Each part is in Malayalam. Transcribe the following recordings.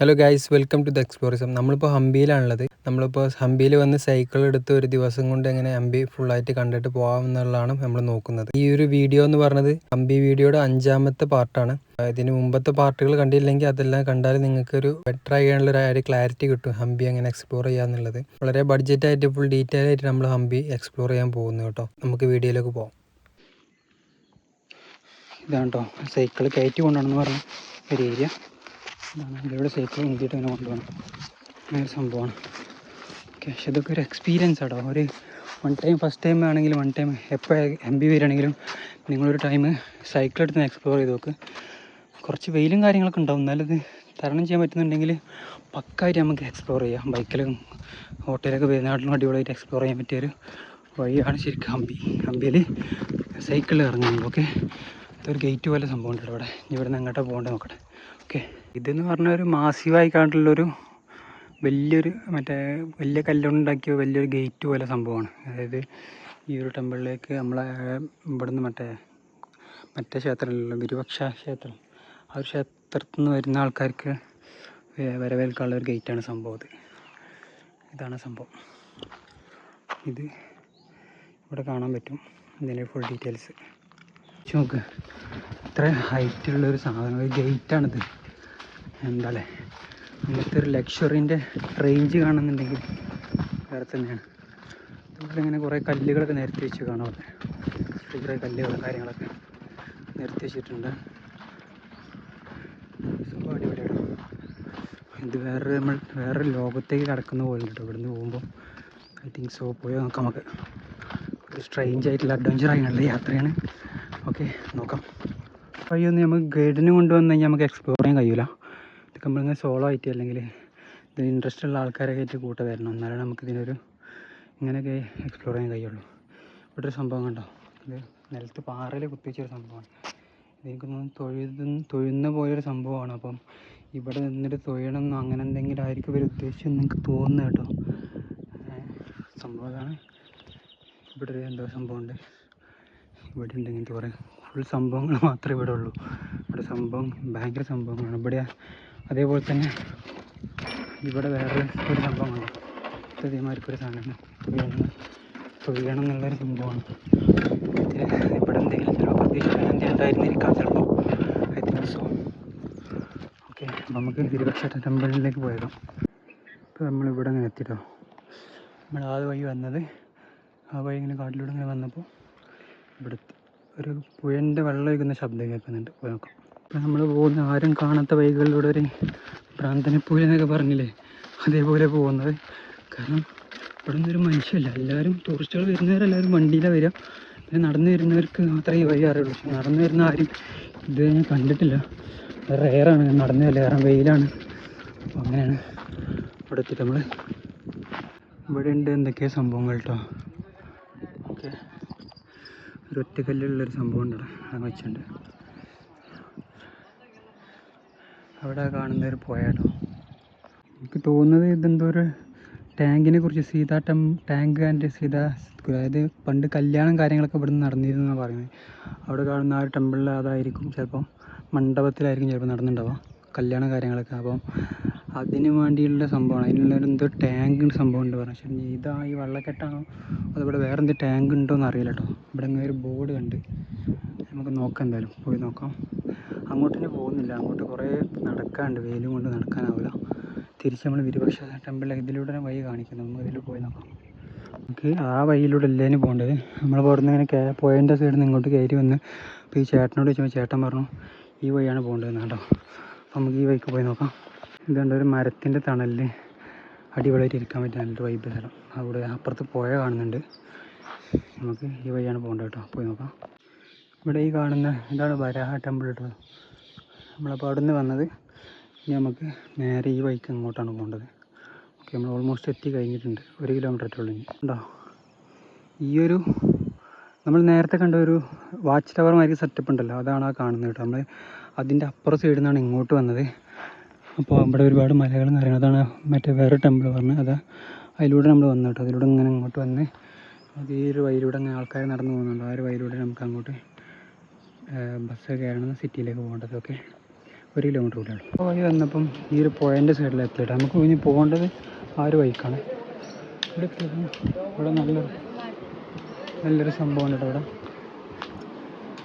Hello guys welcome to the Explorism നമ്മളിപ്പോൾ ഹംപിയിലാണുള്ളത്. നമ്മളിപ്പോൾ ഹംപിയിൽ വന്ന് സൈക്കിൾ എടുത്ത് ഒരു ദിവസം കൊണ്ട് എങ്ങനെ ഹംപി ഫുള്ളായിട്ട് കണ്ടിട്ട് പോകാം എന്നുള്ളതാണ് നമ്മൾ നോക്കുന്നത്. ഈ ഒരു വീഡിയോ എന്ന് പറഞ്ഞത് ഹംപി വീഡിയോയുടെ അഞ്ചാമത്തെ പാർട്ടാണ് ഇതിന് മുമ്പത്തെ പാർട്ടുകൾ കണ്ടില്ലെങ്കിൽ അതെല്ലാം കണ്ടാൽ നിങ്ങൾക്ക് ഒരു ബെറ്റർ ആയിട്ടുള്ള ഒരു ക്ലാരിറ്റി കിട്ടും ഹംപി എങ്ങനെ എക്സ്പ്ലോർ ചെയ്യാന്നുള്ളത്. വളരെ ബഡ്ജറ്റ് ആയിട്ട് ഫുൾ ഡീറ്റെയിൽ ആയിട്ട് നമ്മൾ ഹംപി എക്സ്പ്ലോർ ചെയ്യാൻ പോകുന്നു കേട്ടോ. നമുക്ക് വീഡിയോയിലേക്ക് പോകാം ഇതാണ് കേട്ടോ സൈക്കിൾ കയറ്റി കൊണ്ടാണെന്ന് പറഞ്ഞ ഒരു ഏരിയ ഇതാണ്. ഇതിലൂടെ സൈക്കിൾ നീട്ടിയിട്ട് ഇങ്ങനെ കൊണ്ടുപോകണം. അങ്ങനെ ഒരു സംഭവമാണ്. ഓക്കെ പക്ഷെ ഇതൊക്കെ ഒരു എക്സ്പീരിയൻസ് ആട്ടോ. ഒരു വൺ ടൈം ഫസ്റ്റ് ടൈം ആണെങ്കിലും വൺ ടൈം എപ്പോൾ എം ബി വരികയാണെങ്കിലും നിങ്ങളൊരു ടൈം സൈക്കിൾ എടുത്ത് എക്സ്പ്ലോർ ചെയ്ത് നോക്ക്. കുറച്ച് വെയിലും കാര്യങ്ങളൊക്കെ ഉണ്ടാവും. എന്നാലും ഇത് തരണം ചെയ്യാൻ പറ്റുന്നുണ്ടെങ്കിൽ പക്കായിട്ട് നമുക്ക് എക്സ്പ്ലോർ ചെയ്യാം. ബൈക്കിലും ഹോട്ടലൊക്കെ വരുന്നാട്ടിലും അടിപൊളിയായിട്ട് എക്സ്പ്ലോർ ചെയ്യാൻ പറ്റിയൊരു വഴിയാണ് ശരിക്കും ഹമ്പി ഹമ്പിയിൽ സൈക്കിളിൽ ഇറങ്ങുന്നത്. ഓക്കെ ഇതൊരു ഗേറ്റ് പോലെ സംഭവം ഉണ്ട് ഇവിടെ. ഇവിടെ നിന്ന് അങ്ങോട്ടാണ് പോകേണ്ടത് നോക്കട്ടെ. ഓക്കെ ഇതെന്ന് പറഞ്ഞാൽ ഒരു മാസീവായി കണ്ടുള്ളൊരു വലിയൊരു മറ്റേ വലിയ കല്ലുണ്ടാക്കിയ വലിയൊരു ഗേറ്റ് പോലെ സംഭവമാണ്. അതായത് ഈ ഒരു ടെമ്പിളിലേക്ക് നമ്മളെ ഇവിടുന്ന് മറ്റേ മറ്റേ ക്ഷേത്രമില്ലല്ലോ വിരുപക്ഷ ക്ഷേത്രം. ആ ഒരു ക്ഷേത്രത്തിൽ നിന്ന് വരുന്ന ആൾക്കാർക്ക് വരവേൽക്കാനുള്ള ഒരു ഗേറ്റാണ് സംഭവം ഇത്. ഇതാണ് സംഭവം. ഇത് ഇവിടെ കാണാൻ പറ്റും ഇതിന്റെ ഫുൾ ഡീറ്റെയിൽസ് നോക്ക്. ഇത്ര ഹൈറ്റുള്ളൊരു സാധനം. ഒരു ഗേറ്റാണിത് എന്താല്ലേ അങ്ങനത്തെ ഒരു ലക്ഷറിന്റെ റേഞ്ച് കാണുന്നുണ്ടെങ്കിൽ വേറെ തന്നെയാണ്. ഇങ്ങനെ കുറേ കല്ലുകളൊക്കെ നിരത്തി വെച്ച് കാണാം അവിടെ കുറേ കല്ലുകൾ കാര്യങ്ങളൊക്കെ നിരത്തി വെച്ചിട്ടുണ്ട്. സംഭവം അടിപൊളിയാണ് ഇത് വേറെ നമ്മൾ വേറൊരു ലോകത്തേക്ക് കടക്കുന്ന പോലെ കേട്ടോ. ഇവിടുന്ന് പോകുമ്പോൾ ഐ തിങ്ക് സോ പോയി നോക്കാം നമുക്ക്. ഒരു സ്ട്രെയിഞ്ച് ആയിട്ടുള്ള അഡ്വഞ്ചർ ആയിട്ടുള്ള യാത്രയാണ്. ഓക്കെ നോക്കാം. വഴിയൊന്നും നമുക്ക് ഗൈഡിനെ കൊണ്ടുവന്നു കഴിഞ്ഞാൽ നമുക്ക് എക്സ്പ്ലോർ ചെയ്യാൻ കഴിയില്ല ഇതൊക്കെ ഇങ്ങനെ സോളോ ആയിട്ട് അല്ലെങ്കിൽ ഇതിന് ഇൻട്രസ്റ്റ് ഉള്ള ആൾക്കാരെ ആയിട്ട് കൂട്ട വരണം. എന്നാലേ നമുക്ക് ഇതിനൊരു ഇങ്ങനെയൊക്കെ എക്സ്പ്ലോർ ചെയ്യാൻ കഴിയുള്ളൂ. ഇവിടെ ഒരു സംഭവം കണ്ടോ? ഇത് നിലത്ത് പാറയിൽ കുത്തിവെച്ചൊരു സംഭവമാണ്. ഇതെനിക്ക് തൊഴുതു തൊഴുന്ന പോലൊരു സംഭവമാണ്. അപ്പം ഇവിടെ നിന്നിട്ട് തൊഴണം അങ്ങനെ എന്തെങ്കിലും ആയിരിക്കും ഇവർ ഉദ്ദേശിച്ചെന്ന് എനിക്ക് തോന്നുന്നു കേട്ടോ. സംഭവം അതാണ്. ഇവിടെ ഒരു എന്തോ സംഭവമുണ്ട്. ഇവിടെ ഉണ്ട് ഇങ്ങനത്തെ കുറേ ഫുൾ സംഭവങ്ങൾ മാത്രമേ ഇവിടെ ഉള്ളൂ. ഇവിടെ സംഭവം ഭയങ്കര സംഭവങ്ങളാണ്. ഇവിടെ അതേപോലെ തന്നെ ഇവിടെ വേറെ ഒരു സംഭവമാണ് ഇതേമാതിരിക്കൊരു സാധനമാണ് തൊഴിയണം എന്നുള്ളൊരു സംഭവമാണ്. ഇവിടെ എന്തെങ്കിലും ചിലപ്പോൾ പ്രതീക്ഷിക്കാൻ എന്തെങ്കിലും ഉണ്ടായിരുന്നിരിക്കാം ചിലപ്പോൾ ഐ തിങ്ക് സോ ഓക്കെ നമുക്ക് തിരുപക്ഷ ടെമ്പിളിലേക്ക് പോയതാം ഇപ്പോൾ നമ്മൾ ഇവിടെ അങ്ങനെ എത്തിട്ടോ. നമ്മൾ ആ വഴി വന്നത് ആ വഴി ഇങ്ങനെ കാട്ടിലൂടെ ഇങ്ങനെ വന്നപ്പോൾ ഇവിടെ ഒരു പുഴന്റെ വെള്ളം ഒഴുകുന്ന ശബ്ദം കേൾക്കുന്നുണ്ട്. പോയി നോക്കാം. ഇപ്പം നമ്മൾ പോകുന്ന ആരും കാണാത്ത വഴികളിലൂടെ ഒരു പ്രാന്തനപ്പുഴ എന്നൊക്കെ പറഞ്ഞില്ലേ? അതേപോലെ പോകുന്നത്. കാരണം ഇവിടെ നിന്നൊരു മനുഷ്യല്ല. എല്ലാവരും ടൂറിസ്റ്റുകൾ വരുന്നവരെല്ലാവരും വണ്ടിയിലാണ് വരിക. പിന്നെ നടന്നു വരുന്നവർക്ക് മാത്രമേ ഈ വഴി അറിയുള്ളൂ. പക്ഷെ നടന്നു വരുന്ന ആരും ഇത് ഞാൻ കണ്ടിട്ടില്ല. റെയറാണ് നടന്നു വരില്ല കാരണം വെയിലാണ്. അപ്പോൾ അങ്ങനെയാണ് ഇവിടെ എത്തിയിട്ട് നമ്മൾ ഇവിടെ ഉണ്ട് എന്തൊക്കെയോ സംഭവങ്ങൾ കേട്ടോ ഓക്കെ. ഒരു ഒറ്റക്കല്ലുള്ളൊരു സംഭവം ഉണ്ട് അത് വെച്ചിട്ടുണ്ട് അവിടെ കാണുന്ന ഒരു പുഴ എനിക്ക് തോന്നുന്നത് ഇതെന്തോ ഒരു ടാങ്കിനെ കുറിച്ച് സീതാ ടെം ടാങ്ക് ആൻഡ് സീതാ അതായത് പണ്ട് കല്യാണം കാര്യങ്ങളൊക്കെ ഇവിടെ നിന്ന് നടന്നിരുന്നു എന്നാണ് പറയുന്നത്. അവിടെ കാണുന്ന ആ ഒരു ടെമ്പിളിൽ അതായിരിക്കും ചിലപ്പം മണ്ഡപത്തിലായിരിക്കും ചിലപ്പോൾ നടന്നിട്ടുണ്ടാവുക കല്യാണം കാര്യങ്ങളൊക്കെ. അപ്പം അതിന് വേണ്ടിയുള്ള സംഭവമാണ്. അതിനുള്ള എന്തോ ടാങ്ക് സംഭവം ഉണ്ട് പറഞ്ഞു. പക്ഷേ ഇതാ ഈ വെള്ളക്കെട്ടാണോ? അതിവിടെ വേറെ എന്ത് ടാങ്ക് ഉണ്ടോ എന്ന് അറിയില്ല കേട്ടോ ഇവിടെ ഇങ്ങനെ ഒരു ബോർഡ് കണ്ട്. നമുക്ക് നോക്കാം എന്തായാലും. പോയി നോക്കാം. അങ്ങോട്ട് തന്നെ പോകുന്നില്ല. അങ്ങോട്ട് കുറേ നടക്കാനുണ്ട്. വെയിലും കൊണ്ട് നടക്കാനാവില്ല തിരിച്ച് നമ്മൾ വിരുപക്ഷ ടെമ്പിളിൽ ഇതിലൂടെ വഴി കാണിക്കുന്നു. നമുക്ക് ഇതിൽ പോയി നോക്കാം. നമുക്ക് ആ വഴിയിലൂടെ എല്ലാവരും പോകേണ്ടത് നമ്മൾ പുറത്തുനിന്ന് നിന്ന് ഇങ്ങനെ കേ പോയതിന്റെ സൈഡിൽ നിന്ന് ഇങ്ങോട്ട് കയറി വന്ന് അപ്പോൾ ഈ ചേട്ടനോട് ചോദിച്ചപ്പോൾ ചേട്ടൻ പറഞ്ഞു ഈ വഴിയാണ് പോകേണ്ടതെന്ന് കേട്ടോ നമുക്ക് ഈ വഴിക്ക് പോയി നോക്കാം. ഇതുണ്ട് ഒരു മരത്തിന്റെ തണലിൽ അടിപൊളിയായിട്ട് ഇരിക്കാൻ പറ്റിയ നല്ലൊരു വൈബ് സ്ഥലം. അവിടെ അപ്പുറത്ത് പുഴ കാണുന്നുണ്ട്. നമുക്ക് ഈ വഴിയാണ് പോകേണ്ടത് കേട്ടോ. പോയി നോക്കാം. ഇവിടെ ഈ കാണുന്ന ഇതാണ് വരാഹ ടെമ്പിൾ കേട്ടോ നമ്മളപ്പോൾ അവിടെ നിന്ന് വന്നത് ഇനി നമുക്ക് നേരെ ഈ വഴിക്ക് അങ്ങോട്ടാണ് പോകേണ്ടത്? ഓക്കെ നമ്മൾ ഓൾമോസ്റ്റ് എത്തി കഴിഞ്ഞിട്ടുണ്ട്. ഒരു കിലോമീറ്റർ ഉള്ളൂ ഇനി. ഉണ്ടോ ഈ ഒരു നമ്മൾ നേരത്തെ കണ്ട ഒരു വാച്ച് ടവർ മാതിരി സെറ്റപ്പ് ഉണ്ടല്ലോ. അതാണ് ആ കാണുന്നത് കേട്ടോ. നമ്മൾ അതിന്റെ അപ്പുറം സൈഡിൽ നിന്നാണ് ഇങ്ങോട്ട് വന്നത്. അപ്പോൾ അവിടെ ഒരുപാട് മലകളും കാര്യങ്ങളും അതാണ് മറ്റേ വേറെ ടെമ്പിൾ പറഞ്ഞത്. അത് അതിലൂടെ നമ്മൾ വന്നു കേട്ടോ. അതിലൂടെ ഇങ്ങനെ അങ്ങോട്ട് വന്ന് അത് ഈ ഒരു വഴിയിലൂടെ അങ്ങനെ ആൾക്കാർ നടന്നു പോകുന്നുണ്ട്. ആ ഒരു വഴിയിലൂടെ നമുക്ക് അങ്ങോട്ട് ബസ് കയറണം സിറ്റിയിലേക്ക് പോകേണ്ടത്. ഓക്കെ ഒരു കിലോമീറ്റർ കൂടെ അപ്പോൾ വഴി വന്നപ്പം ഈ ഒരു പുഴേന്റെ സൈഡിൽ എത്തിയിട്ട് നമുക്ക് ഇനി പോകേണ്ടത് ആ ഒരു വഴിക്കാണ് ഇവിടെ ഇവിടെ നല്ലൊരു നല്ലൊരു സംഭവമാണ് കേട്ടോ ഇവിടെ.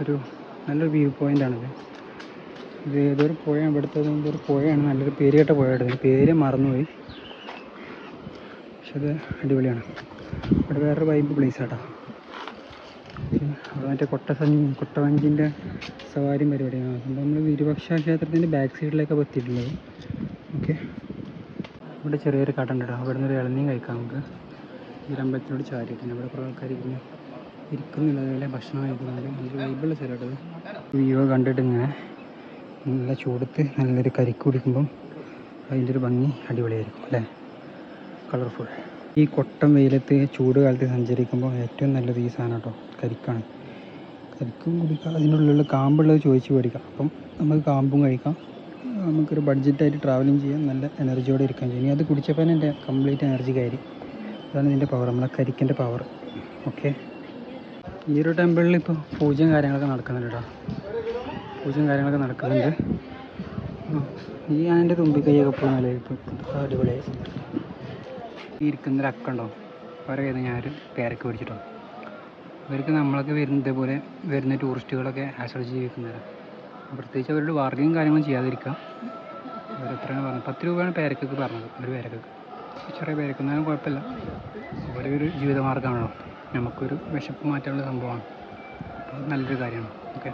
ഒരു നല്ലൊരു വ്യൂ പോയിന്റാണിത് ഇത് ഏതൊരു പുഴയാണ് ഇവിടുത്തെ ഒരു പുഴയാണ്. നല്ലൊരു പേര് കേട്ട പേര് മറന്നുപോയി. പക്ഷെ അത് അടിപൊളിയാണ്. ഇവിടെ വേറൊരു വൈബ് പ്ലേസ് ആട്ടോ. അവിടെ മറ്റേ കൊട്ടസഞ്ചി കൊട്ടവഞ്ചിന്റെ സവാരിയും പരിപാടിയാണ്. അപ്പം നമ്മൾ വിരുപക്ഷ ക്ഷേത്രത്തിന്റെ ബാക്ക് സൈഡിലേക്കാണ് എത്തിയിട്ടുള്ളത്. ഓക്കെ ഇവിടെ ചെറിയൊരു കട കേട്ടോ. അവിടെ നിന്ന് ഒരു ഇളനീം കഴിക്കാം നമുക്ക്. ഈ ഒരു അമ്പലത്തിനോട് ചാരിയിട്ടുണ്ട്. ഇവിടെ കുറേ ആൾക്കാർ ഇരിക്കുന്നു. ഇരിക്കുന്നില്ല അതുപോലെ ഭക്ഷണം കഴിക്കുന്നുണ്ട്. നല്ലൊരു വൈബുള്ള സ്ഥലമായിട്ടത് വ്യൂ കണ്ടിട്ട് ഇങ്ങനെ നല്ല ചൂടത്ത് നല്ലൊരു കരിക്ക് കുടിക്കുമ്പം അതിന്റെ ഒരു ഭംഗി അടിപൊളിയായിരിക്കും അല്ലേ? കളർഫുൾ ഈ കൊട്ടം വെയിലത്ത് ചൂട് കാലത്ത് സഞ്ചരിക്കുമ്പോൾ ഏറ്റവും നല്ലത് ഈ സാധനം കേട്ടോ കരിക്കാണ്. കരിക്കും കുടിക്കാം അതിനുള്ളിലുള്ള കാമ്പുള്ളത് ചോദിച്ച് മേടിക്കാം. അപ്പം നമുക്ക് കാമ്പും കഴിക്കാം. നമുക്കൊരു ബഡ്ജറ്റായിട്ട് ട്രാവലിംഗ് ചെയ്യാം നല്ല എനർജിയോടെ ഇരിക്കാൻ ചെയ്യും. ഇനി അത് കുടിച്ചപ്പോൾ തന്നെ എന്റെ കംപ്ലീറ്റ് എനർജി കയറി. അതാണ് ഇതിന്റെ പവർ നമ്മളെ കരിക്കിന്റെ പവർ ഓക്കെ ഈ ഒരു ടെമ്പിളിൽ ഇപ്പോൾ പൂജയും കാര്യങ്ങളൊക്കെ നടക്കുന്നുണ്ട് കേട്ടോ. പൂജയും കാര്യങ്ങളൊക്കെ നടക്കുന്നുണ്ട്. ഈ ആന്റെ തുമ്പിക്കൈയൊക്കെ ഇപ്പോൾ നല്ല ഇപ്പോൾ അടിപൊളിയായി. ഈ ഇരിക്കുന്നൊരു അക്കുണ്ടോ? അവരെ കയ്യിൽ ഞാൻ ഞാനൊരു പേരൊക്കെ പിടിച്ചിട്ടോ. ഇവർക്ക് നമ്മളൊക്കെ വരുന്ന ഇതേപോലെ വരുന്ന ടൂറിസ്റ്റുകളൊക്കെ ആശ്രയിച്ച് ജീവിക്കുന്നവരാണ് പ്രത്യേകിച്ച് അവരോട് വാർഗയും കാര്യങ്ങളും ചെയ്യാതിരിക്കാം. അവരെത്രയാണ് പറഞ്ഞത്? പത്ത് രൂപയാണ് പേരക്കൊക്കെ പറഞ്ഞത് ഒരു പേരക്കൊക്കെ. ചെറിയ പേരക്കൊന്നും കുഴപ്പമില്ല. ഓരോ ഒരു ജീവിതമാർഗമാണല്ലോ നമുക്കൊരു വിശപ്പ് മാറ്റാനുള്ള സംഭവമാണ്. അപ്പോൾ നല്ലൊരു കാര്യമാണ്. ഓക്കെ?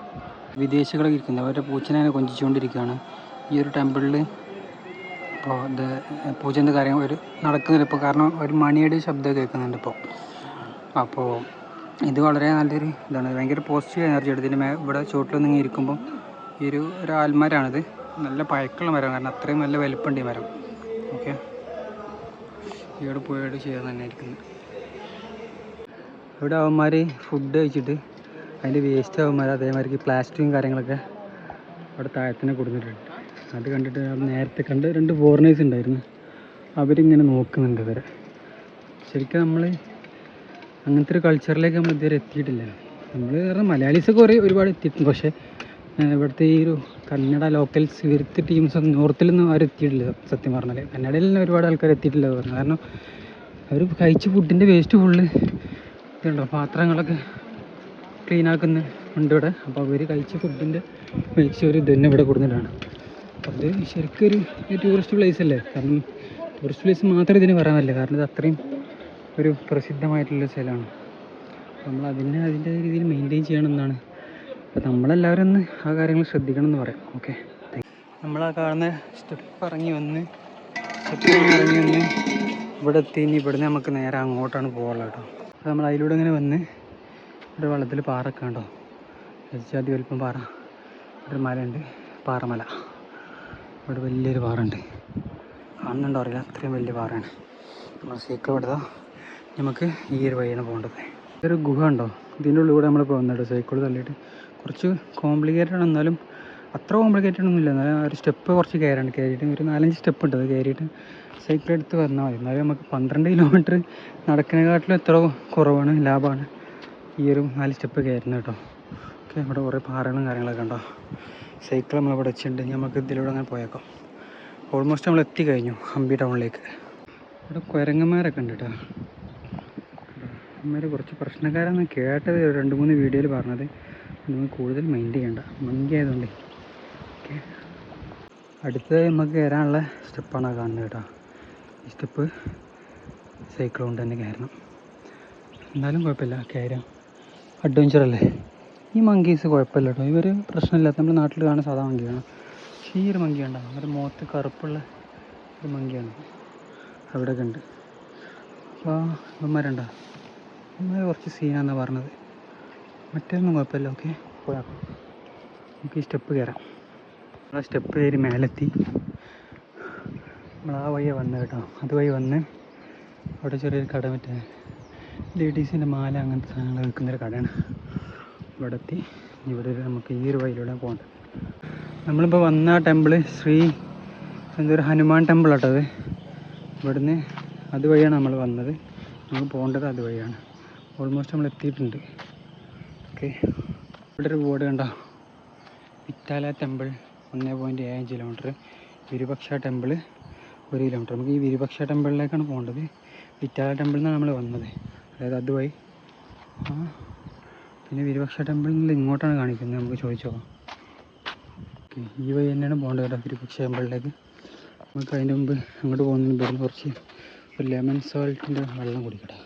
വിദേശികളൊക്കെ ഇരിക്കുന്നത്. അവരുടെ പൂച്ചനെ കൊഞ്ചിച്ചുകൊണ്ടിരിക്കുകയാണ്. ഈ ഒരു ടെമ്പിളിൽ ഇപ്പോൾ ഇത് പൂജന്റെ കാര്യം ഒരു നടക്കുന്നില്ല. ഇപ്പോൾ കാരണം ഒരു മണിയുടെ ശബ്ദം കേൾക്കുന്നുണ്ട് ഇപ്പോൾ അപ്പോൾ ഇത് വളരെ നല്ലൊരു ഇതാണ്. ഭയങ്കര പോസിറ്റീവ് എനർജി എടുത്തിന്റെ മേ ഇവിടെ ചുവട്ടിൽ നിന്ന് ഇരിക്കുമ്പോൾ ഈ ഒരു ഒരു ആൽമരമാണിത്. നല്ല പഴക്കമുള്ള മരം കാരണം അത്രയും നല്ല വലുപ്പമുണ്ട് ഈ മരം. ഓക്കെ. ഇവിടെ പോയിട്ട് ചെയ്യാൻ തന്നെ ഇരിക്കുന്നത് ഇവിടെ അവന്മാർ ഫുഡ് കഴിച്ചിട്ട് അതിന്റെ വേസ്റ്റ് ആകുമ്പോൾ അതേമാതിരി പ്ലാസ്റ്റിക്കും കാര്യങ്ങളൊക്കെ അവിടെ താഴത്തിനെ കൊടുത്തിട്ടുണ്ട്. അത് കണ്ടിട്ട് നേരത്തെ കണ്ട് രണ്ട് ഫോറിനേഴ്സ് ഉണ്ടായിരുന്നു. അവരിങ്ങനെ നോക്കുന്നുണ്ട് ഇവരെ. ശരിക്കും നമ്മൾ അങ്ങനത്തെ ഒരു കൾച്ചറിലേക്ക് നമ്മൾ ഇതുവരെ എത്തിയിട്ടില്ല. നമ്മൾ കാരണം മലയാളീസൊക്കെ കുറേ ഒരുപാട് എത്തിയിട്ടുണ്ട്. പക്ഷേ ഇവിടുത്തെ ഈ ഒരു കന്നഡ ലോക്കൽസ് ഇവിടുത്തെ ടീംസ് ഒന്നും നോർത്തിലൊന്നും ആരും എത്തിയിട്ടില്ല. സത്യം പറഞ്ഞാൽ കന്നഡയിൽ തന്നെ ഒരുപാട് ആൾക്കാർ എത്തിയിട്ടില്ല പറഞ്ഞു കാരണം അവർ കഴിച്ച ഫുഡിന്റെ വേസ്റ്റ് ഫുള്ള് ഇതുണ്ടോ. പാത്രങ്ങളൊക്കെ ക്ലീൻ ആക്കുന്ന ഉണ്ട് ഇവിടെ അപ്പോൾ അവർ കഴിച്ച ഫുഡിന്റെ മേക്ക് ഒരു ഇത് തന്നെ ഇവിടെ കൊടുത്തിട്ടാണ്. അപ്പോൾ ശരിക്കൊരു ടൂറിസ്റ്റ് പ്ലേസ് അല്ലേ? കാരണം ടൂറിസ്റ്റ് പ്ലേസ് മാത്രമേ ഇതിന് പറയാൻ പറ്റില്ല. കാരണം ഇത് അത്രയും ഒരു പ്രസിദ്ധമായിട്ടുള്ള സ്ഥലമാണ്. നമ്മൾ അതിനെ അതിന്റെ രീതിയിൽ മെയിന്റെയിൻ ചെയ്യണമെന്നാണ്. അപ്പോൾ നമ്മളെല്ലാവരും ഒന്ന് ആ കാര്യങ്ങൾ ശ്രദ്ധിക്കണം എന്ന് പറയാം. ഓക്കെ നമ്മൾ ആ കാണുന്ന സ്റ്റെപ്പ് ഇറങ്ങി വന്ന് സ്റ്റെപ്പ് ഇറങ്ങി വന്ന് ഇവിടെ എത്തി ഇനി ഇവിടുന്ന് നമുക്ക് നേരെ അങ്ങോട്ടാണ് പോകാനുള്ളത് കേട്ടോ. അപ്പോൾ നമ്മൾ അതിലൂടെ ഇങ്ങനെ വന്ന് ഇവിടെ വെള്ളത്തിൽ പാറൊക്കെ ഉണ്ടോ ജാതി വലിപ്പം പാറ. ഒരു മലയുണ്ട് പാറമല. ഇവിടെ വലിയൊരു പാറയുണ്ട്. കാണുന്നുണ്ടോ അറിയില്ല അത്രയും വലിയ പാറയാണ്. നമ്മൾ സൈക്കിൾ വിടുക നമുക്ക് ഈ ഒരു വഴിയാണ് പോകേണ്ടത്. ഇതൊരു ഗുഹ ഉണ്ടോ ഇതിന്റെ ഉള്ളിൽ കൂടെ നമ്മൾ പോകുന്നുണ്ട്. സൈക്കിൾ തള്ളിയിട്ട് കുറച്ച് കോംപ്ലിക്കേറ്റഡ് ആണ്. എന്നാലും അത്ര കോംപ്ലിക്കേറ്റഡ് ഒന്നുമില്ല എന്നാലും ഒരു സ്റ്റെപ്പ് കുറച്ച് കയറാണ് കയറിയിട്ട് ഒരു നാലഞ്ച് സ്റ്റെപ്പ് ഉണ്ട്. അത് കയറിയിട്ട് സൈക്കിൾ എടുത്ത് വന്നാൽ മതി. എന്നാലും നമുക്ക് പന്ത്രണ്ട് കിലോമീറ്റർ നടക്കുന്നതിനെക്കാട്ടിലും എത്ര കുറവാണ് ലാഭമാണ്. ഈ ഒരു നാല് സ്റ്റെപ്പ് കയറുന്നത് കേട്ടോ. ഓക്കെ ഇവിടെ കുറേ പാറകളും കാര്യങ്ങളൊക്കെ ഉണ്ടോ? സൈക്കിൾ നമ്മളിവിടെ വെച്ചിട്ടുണ്ട്. നമുക്ക് ഇതിലൂടെ അങ്ങനെ പോയേക്കാം. ഓൾമോസ്റ്റ് നമ്മൾ എത്തി കഴിഞ്ഞു ഹംപി ടൗണിലേക്ക്. ഇവിടെ കുരങ്ങന്മാരൊക്കെ ഉണ്ട് കേട്ടോ. അമ്മമാർ കുറച്ച് പ്രശ്നക്കാരാന്ന് കേട്ടത് രണ്ട് മൂന്ന് വീഡിയോയിൽ പറഞ്ഞത്. നമ്മൾ കൂടുതൽ മൈൻഡ് ചെയ്യണ്ട. മങ്കി ആയതുകൊണ്ട് ഓക്കെ. അടുത്തത് നമുക്ക് കയറാനുള്ള സ്റ്റെപ്പാണ് കാണുന്നത് കേട്ടോ. ഈ സ്റ്റെപ്പ് സൈക്കിൾ കൊണ്ട് തന്നെ കയറണം. എന്നാലും കുഴപ്പമില്ല. കയറാം. അഡ്വഞ്ചർ അല്ലേ? ഈ മങ്കീസ് കുഴപ്പമില്ല കേട്ടോ ഇവർ പ്രശ്നമില്ലാത്ത നമ്മുടെ നാട്ടിൽ കാണുന്ന സാധാ മങ്കിയാണ് പക്ഷേ ഈ ഒരു മങ്കി ഉണ്ടാവും അവരുടെ മുഖത്ത് കറുപ്പുള്ള ഒരു മങ്കിയാണ് അവിടെയൊക്കെ ഉണ്ട്. അപ്പോൾ ഇവന്മാരുണ്ടോ? ഇവന്മാർ കുറച്ച് സീനാണെന്ന് പറഞ്ഞത്. മറ്റൊന്നും കുഴപ്പമില്ല ഓക്കെ പോയാൽ നമുക്ക് ഈ സ്റ്റെപ്പ് കയറാം. നമ്മൾ സ്റ്റെപ്പ് കയറി മേലെത്തി. നമ്മൾ ആ വഴിയാണ് വന്നത് കേട്ടോ. അതുവഴി വന്ന് അവിടെ ചെറിയൊരു കട മറ്റേ ലേഡീസിന്റെ മാല അങ്ങനത്തെ സാധനങ്ങൾ വിൽക്കുന്നൊരു കടയാണ്. ഇവിടെ എത്തി ഇവിടെ നമുക്ക് ഈ ഒരു വഴിയിലൂടെ പോകേണ്ടത് നമ്മളിപ്പോൾ വന്ന ടെമ്പിൾ ശ്രീ എന്തൊരു ഹനുമാൻ ടെമ്പിൾ ആട്ടത് ഇവിടുന്ന് അതുവഴിയാണ് നമ്മൾ വന്നത്. നമ്മൾ പോകേണ്ടത് അതുവഴിയാണ് ഓൾമോസ്റ്റ് നമ്മൾ എത്തിയിട്ടുണ്ട്. ഓക്കെ ഇവിടെ ഒരു ബോർഡ് കണ്ടോ? വിറ്റാല ടെമ്പിൾ ഒന്നേ പോയിന്റ് ഏഴ് കിലോമീറ്റർ വിരുപക്ഷ ടെമ്പിൾ ഒരു കിലോമീറ്റർ നമുക്ക് ഈ വിരുപക്ഷ ടെമ്പിളിലേക്കാണ് പോകേണ്ടത്. വിറ്റാല ടെമ്പിളിൽ നിന്നാണ് നമ്മൾ വന്നത്. അതായത് അതുവഴി. പിന്നെ വിരുപക്ഷ ടെമ്പിളിൽ നിന്ന് ഇങ്ങോട്ടാണ് കാണിക്കുന്നത് നമുക്ക് ചോദിച്ചോ. ഓക്കെ ഈ വഴി തന്നെയാണ് പോകേണ്ടത് കേട്ടോ വിരുപക്ഷ ടെമ്പിളിലേക്ക്. നമുക്ക് അതിന്റെ മുമ്പ് അങ്ങോട്ട് പോകുന്നതിന് മുമ്പ് കുറച്ച് ഒരു ലെമൺ സോൾട്ടിന്റെ വെള്ളം കുടിക്കട്ടെ.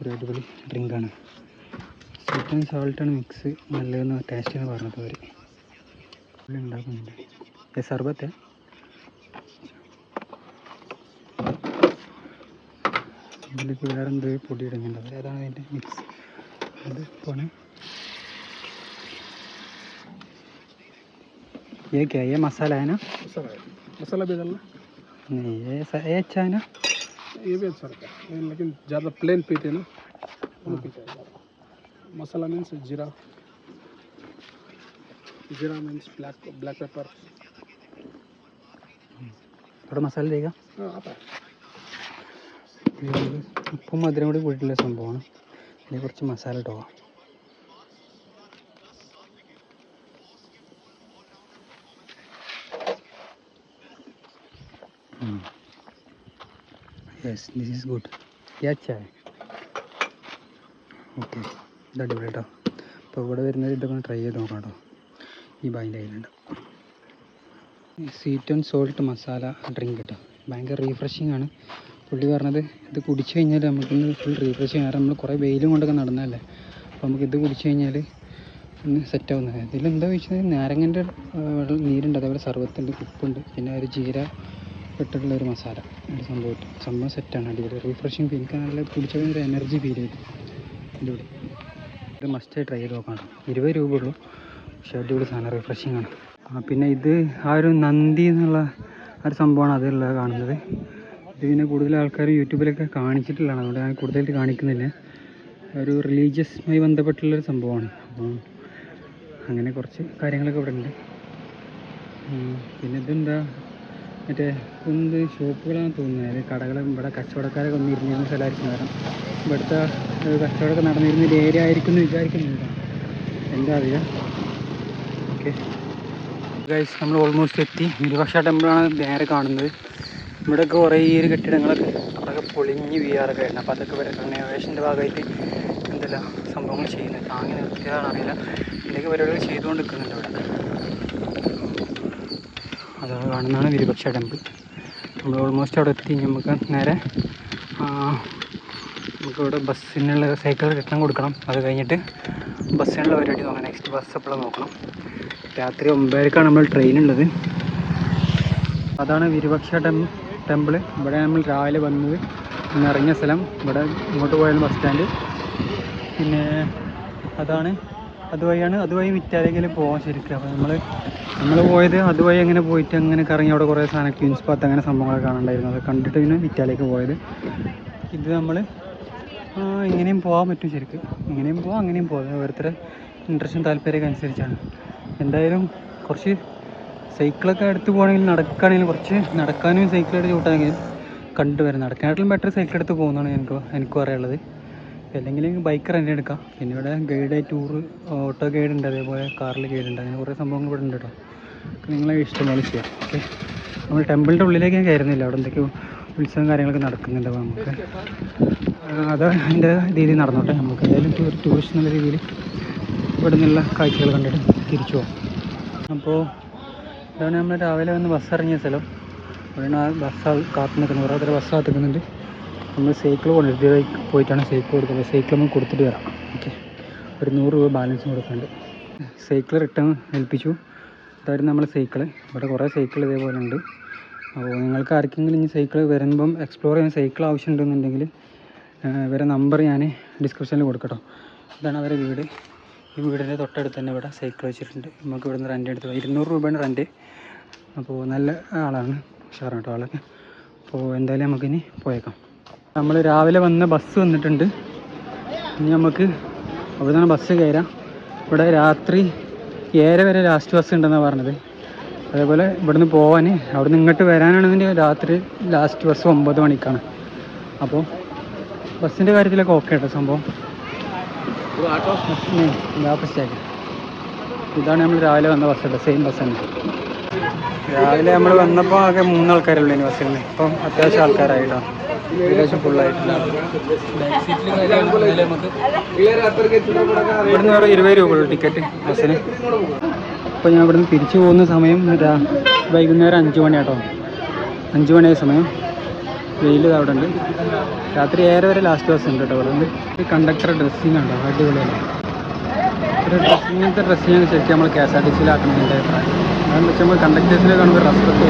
ഒരു അടിപൊളി ഡ്രിങ്കാണ്. സ്വീറ്റ് ആൻഡ് സോൾട്ടാണ് മിക്സ് നല്ലതെന്ന് ടേസ്റ്റ് എന്ന് പറഞ്ഞത് അവർ ഉണ്ടാക്കുന്നുണ്ട്. സർബത്തെ? ഇതിലേക്ക് വേറെ എന്തോ പൊടി ഇടുന്നുണ്ട് അവർ അതാണ് അതിൻ്റെ മിക്സ് അത് പോണേ ये क्या है ये मसाला है ना मसाला है मसाला भी डालना नहीं ये स- ये अच्छा है ना ये भी अच्छा रहता है लेकिन ज़्यादा प्लेन पीते ना वो नहीं पीते हैं ज़्यादा मसाला मीन्स जीरा जीरा मीन्स ब्लैक ब्लैक पेपर थोड़ा मसाला देगा हाँ आता है ഉപ്പും മധുരം കൂടി കൂട്ടിയിട്ടുള്ള സംഭവമാണ്. ഇതിൽ കുറച്ച് മസാല ഇട്ടോ yes this is good okay ഇത് അടിപൊളി കേട്ടോ അപ്പോൾ ഇവിടെ വരുന്നത് ഇതൊക്കെ ട്രൈ ചെയ്ത് നോക്കാം കേട്ടോ ഈ ബായിന്റെ കയ്യിലുണ്ട്. Sweet and salt masala drink കേട്ടോ ഭയങ്കര റീഫ്രഷിങ് ആണ്. പുള്ളി പറഞ്ഞത് ഇത് കുടിച്ച് കഴിഞ്ഞാൽ നമുക്കൊന്ന് ഫുൾ റീഫ്രഷ് ചെയ്യാം. കാരണം നമ്മൾ കുറേ വെയിലും കൊണ്ടൊക്കെ നടന്നതല്ലേ. അപ്പോൾ നമുക്ക് ഇത് കുടിച്ച് കഴിഞ്ഞാൽ ഒന്ന് സെറ്റ് ആവുന്നത് ഇതിലെന്താ വെച്ചാൽ നാരങ്ങന്റെ വെള്ളം നീരുണ്ട്. അതേപോലെ സർവത്തുണ്ട് ഉപ്പുണ്ട്. പിന്നെ ഒരു ജീര ഇട്ടിട്ടുള്ള ഒരു മസാല. ഒരു സംഭവം സംഭവം സെറ്റാണ് അടിപൊളി. റീഫ്രഷിങ് ഫീൽ നല്ല കുടിച്ചപ്പോൾ ഒരു എനർജി ഫീൽ ചെയ്തു അടിപൊളി. ഇത് മസ്റ്റ് ട്രൈ ചെയ്ത് നോക്കണം. ഇരുപത് രൂപ ഉള്ളൂ. പക്ഷേ അടിപൊളി സാധനം. റീഫ്രഷിങ് ആണ്. പിന്നെ ഇത് ആ ഒരു നന്ദി എന്നുള്ള ഒരു സംഭവമാണ് അതിലുള്ളത് കാണുന്നത്. ഇത് പിന്നെ കൂടുതൽ ആൾക്കാർ യൂട്യൂബിലൊക്കെ കാണിച്ചിട്ടുള്ളതാണ്. അതുകൊണ്ട് ഞാൻ കൂടുതലായിട്ട് കാണിക്കുന്നില്ല. ഒരു റിലീജിയസുമായി ബന്ധപ്പെട്ടുള്ളൊരു സംഭവമാണ്. അപ്പോൾ അങ്ങനെ കുറച്ച് കാര്യങ്ങളൊക്കെ ഇവിടെ ഉണ്ട് പിന്നെ ഇതെന്താ? മറ്റേ എന്ത് ഷോപ്പുകളാണെന്ന് തോന്നുന്നത്. അതായത് കടകൾ ഇവിടെ കച്ചവടക്കാരൊക്കെ വന്നിരുന്നിരുന്ന സ്ഥലമായിരിക്കും കാരണം ഇവിടുത്തെ കച്ചവടമൊക്കെ നടന്നിരുന്ന ഒരു ഏരിയ ആയിരിക്കും എന്ന് വിചാരിക്കുന്നുണ്ട് എന്താ അറിയില്ല ഓക്കെ. നമ്മൾ ഓൾമോസ്റ്റ് എത്തി. ഇരുപക്ഷ ടെമ്പിളാണ് നേരെ കാണുന്നത്. ഇവിടെയൊക്കെ കുറേ ഒരു കെട്ടിടങ്ങളൊക്കെ പൊളിഞ്ഞു പൊളിഞ്ഞ് വീഴാറൊക്കെ ആയിരുന്നു. അപ്പോൾ അതൊക്കെ റിനോവേഷന്റെ ഭാഗമായിട്ട് എന്തെല്ലാം സംഭവങ്ങൾ ചെയ്യുന്നത് താങ്ങി നിർത്തിയതാണെന്ന് അറിയില്ല. എന്തൊക്കെ പരിപാടികൾ ചെയ്തുകൊണ്ട് നിൽക്കുന്നുണ്ട് ഇവിടെ അതാണ് കാണുന്നതാണ് വിരുപക്ഷ ടെമ്പിൾ. നമ്മൾ ഓൾമോസ്റ്റ് അവിടെ എത്തി. നമുക്ക് നേരെ ആ, നമുക്ക് ഇവിടെ ബസ്സിനുള്ള സൈക്കിൾ റിട്ടേൺ കൊടുക്കണം. അത് കഴിഞ്ഞിട്ട് ബസ്സിനുള്ള പരിപാടി നോക്കാം നെക്സ്റ്റ് ബസ് എപ്പോഴും നോക്കണം. രാത്രി ഒമ്പതരക്കാണ് നമ്മൾ ട്രെയിൻ ഉള്ളത്. അതാണ് വിരുപക്ഷ ടെം ടെമ്പിൾ ഇവിടെ നമ്മൾ രാവിലെ വന്നത് ഇന്ന് ഇറങ്ങിയ സ്ഥലം. ഇവിടെ ഇങ്ങോട്ട് പോയാലും ബസ് സ്റ്റാൻഡ് പിന്നെ അതാണ്. അതുവഴിയാണ് അതുവഴി വിറ്റാലെങ്കിൽ പോകാൻ ശരിക്കും. അപ്പോൾ നമ്മൾ നമ്മൾ പോയത് അതുവഴി അങ്ങനെ പോയിട്ട് അങ്ങനെ കറങ്ങി അവിടെ കുറേ സാധനം ക്യൂൻസ് പാത്ത് അങ്ങനെ സംഭവങ്ങളൊക്കെ കാണണ്ടായിരുന്നു അത് കണ്ടിട്ട് പിന്നെ വിറ്റാലേക്ക് പോയത്. ഇത് നമ്മൾ ഇങ്ങനെയും പോകാൻ പറ്റും ശരിക്കും. ഇങ്ങനെയും പോവാം അങ്ങനെയും പോകാം ഓരോരുത്തരുടെ ഇൻട്രസ്റ്റും താല്പര്യമൊക്കെ അനുസരിച്ചാണ്. എന്തായാലും കുറച്ച് സൈക്കിളൊക്കെ എടുത്ത് പോകണമെങ്കിൽ നടക്കുകയാണെങ്കിൽ കുറച്ച് നടക്കാനും സൈക്കിൾ എടുത്ത് ചൂട്ടാനെങ്കിലും കണ്ടുവരാം നടക്കാനായിട്ടും ബെറ്റർ സൈക്കിൾ എടുത്ത് പോകുന്നതാണ് എനിക്ക് എനിക്ക് പറയാനുള്ളത്. അല്ലെങ്കിൽ ബൈക്ക് റെന്റ് എടുക്കാം. പിന്നെ ഇവിടെ ഗൈഡ് ടൂർ ഓട്ടോ ഗൈഡ് ഉണ്ട്. അതേപോലെ കാറിൽ ഗൈഡ് ഉണ്ട്. അങ്ങനെ കുറേ സംഭവങ്ങൾ ഇവിടെ ഉണ്ട് കേട്ടോ. നിങ്ങളെ ഇഷ്ടം പോലെ ചെയ്യാം. ഓക്കെ നമ്മൾ ടെമ്പിളിന്റെ ഉള്ളിലേക്ക് ഞാൻ കയറുന്നില്ല. അവിടെ എന്തൊക്കെയോ ഉത്സവം കാര്യങ്ങളൊക്കെ നടക്കുന്നുണ്ട് അപ്പോൾ നമുക്ക് അത് അതിന്റെ രീതിയിൽ നടന്നോട്ടെ. നമുക്ക് എന്തായാലും ടൂർ ടൂറിസ്റ്റ് എന്നുള്ള രീതിയിൽ ഇവിടെ നിന്നുള്ള കാഴ്ചകൾ കണ്ടിട്ട് തിരിച്ചു പോകാം അപ്പോൾ ഇതാണ് നമ്മൾ രാവിലെ വന്ന് ബസ് ഇറങ്ങിയ സ്ഥലം. അവിടെയാണ് ആ ബസ് കാത്തു നിൽക്കുന്നത്. കുറേ തരം ബസ് കാത്തു നിൽക്കുന്നുണ്ട്. നമ്മൾ സൈക്കിൾ കൊണ്ടുവരുത്തി പോയിട്ടാണ് സൈക്കിൾ കൊടുക്കുന്നത്. സൈക്കിൾ നമ്മൾ കൊടുത്തിട്ട് വരാം. ഓക്കെ ഒരു നൂറ് രൂപ ബാലൻസ് കൊടുക്കുന്നുണ്ട്. സൈക്കിൾ റിട്ടേൺ ഏൽപ്പിച്ചു. ഇതായിരുന്നു നമ്മൾ സൈക്കിൾ ഇവിടെ കുറേ സൈക്കിൾ ഇതേപോലെ ഉണ്ട്. അപ്പോൾ നിങ്ങൾക്ക് ആർക്കെങ്കിലും ഇനി സൈക്കിൾ വരുമ്പം എക്സ്പ്ലോർ ചെയ്യാൻ സൈക്കിൾ ആവശ്യമുണ്ടെന്നുണ്ടെങ്കിൽ ഇവരെ നമ്പർ ഞാൻ ഡിസ്ക്രിപ്ഷനിൽ കൊടുക്കട്ടോ. ഇതാണ് അവരുടെ വീട്. ഈ വീടിന്റെ തൊട്ടടുത്ത് തന്നെ ഇവിടെ സൈക്കിൾ വെച്ചിട്ടുണ്ട്. നമുക്ക് ഇവിടെ നിന്ന് റെന്റ് എടുത്ത് ഇരുന്നൂറ് രൂപയാണ് റെന്റ് അപ്പോൾ നല്ല ആളാണ്. ഉഷാറാണ് കേട്ടോ ആളൊക്കെ അപ്പോൾ എന്തായാലും നമുക്കിനി പോയേക്കാം. നമ്മൾ രാവിലെ വന്ന ബസ് വന്നിട്ടുണ്ട്. ഇനി നമുക്ക് അവിടെ നിന്ന് ബസ് കയറാം. ഇവിടെ രാത്രി ഏഴര വരെ ലാസ്റ്റ് ബസ് ഉണ്ടെന്നാണ് പറഞ്ഞത്. അതേപോലെ ഇവിടുന്ന് പോകാൻ അവിടെ നിന്ന് ഇങ്ങോട്ട് വരാനാണെന്നുണ്ടെങ്കിൽ രാത്രി ലാസ്റ്റ് ബസ് ഒമ്പത് മണിക്കാണ്. അപ്പോൾ ബസ്സിന്റെ കാര്യത്തിലൊക്കെ ഓക്കെ കേട്ടോ സംഭവം. വാപ്പസ് സ്റ്റാക്ക് ഇതാണ് നമ്മൾ രാവിലെ വന്ന ബസ് സെയിം ബസ് തന്നെ. രാവിലെ നമ്മൾ വന്നപ്പോൾ ആകെ മൂന്നാൾക്കാരുള്ളൂ ഇനി ബസ്സിൽ ഇപ്പം അത്യാവശ്യം ആൾക്കാരായിട്ടോ. ഏകദേശം ഫുള്ളായിട്ടുണ്ട് ഇവിടുന്ന് വേറെ ഇരുപത് രൂപ ഉള്ളൂ ടിക്കറ്റ് ബസ്സിന്. അപ്പോൾ ഞാൻ ഇവിടുന്ന് തിരിച്ചു പോകുന്ന സമയം വൈകുന്നേരം അഞ്ച് മണിയാട്ടോ. അഞ്ച് മണിയായ സമയം. വെയിൽ അവിടെ ഉണ്ട് രാത്രി ഏറെ വരെ ലാസ്റ്റ് ബസ് ഉണ്ട് കേട്ടോ ഇവിടെ ഈ കണ്ടക്ടർ ഡ്രസ്സിങ് ഉണ്ടോ? അടിപൊളിയാണ് ഒരു ഇങ്ങനത്തെ ഡ്രസ്സിനെ ശരിക്കും നമ്മൾ കെ എസ് ആർ ടി സിയിലാക്കണം എന്റെ അഭിപ്രായം അതെന്ന് വെച്ചാൽ നമ്മൾ കണ്ടക്ടേഴ്സിനെ കാണുമ്പോൾ റെസ്പെക്ട്